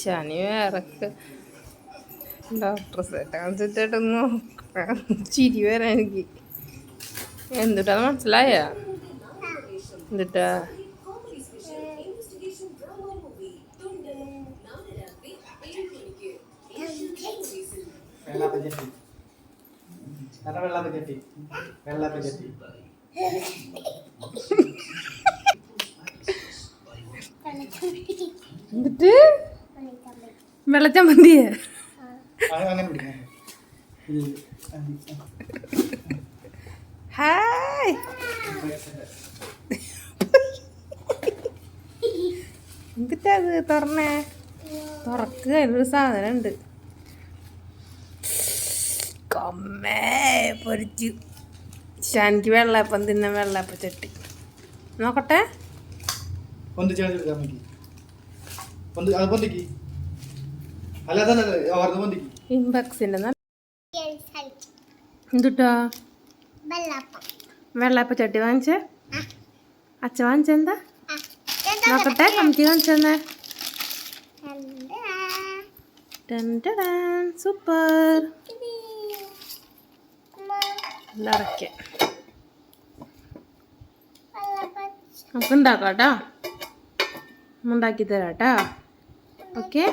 ശനി വേറൊക്കെ. Doctor set കാണിച്ചിട്ട് നോക്കാം ചിരി വരാൻ എനിക്ക്. എന്തുട്ടാന്ന് മനസ്സിലായ? എന്തുട്ടാ? വെള്ളപ്പച്ചട്ടി വെള്ളപ്പച്ചട്ടി വെള്ളപ്പച്ചട്ടി എന്നിട്ട്? വെള്ളച്ചമ്മന്തിയെ ഹായ്. എന്തിട്ടാ അത് തുറന്നേ? തുറക്കുക അതിലൊരു സാധനം ഉണ്ട് കൊമ്മേ പൊരിച്ചു. ശാനിക്ക് വെള്ളപ്പം തിന്ന വെള്ളപ്പം ചട്ടി. നോക്കട്ടെ. പൊന്തിച്ച് എടുക്കാൻ പറ്റി പൊന്തി അത് അല്ല അതല്ല ഓർന്ന് പൊന്തിക്ക് ഇൻബക്സിന്റെ നല്ല എന്തുട്ടാ വെള്ളപ്പം ചട്ടി വാങ്ങിച്ചേ അച്ഛ വാങ്ങിച്ചെന്താ നോക്കട്ടെ നമുക്ക് വാങ്ങിച്ചെന്നേ സൂപ്പർ ഇറക്കിയ നമുക്ക് ഉണ്ടാക്കാം കേട്ടോ ഉണ്ടാക്കി തരാം കേട്ടോ ഓക്കെ?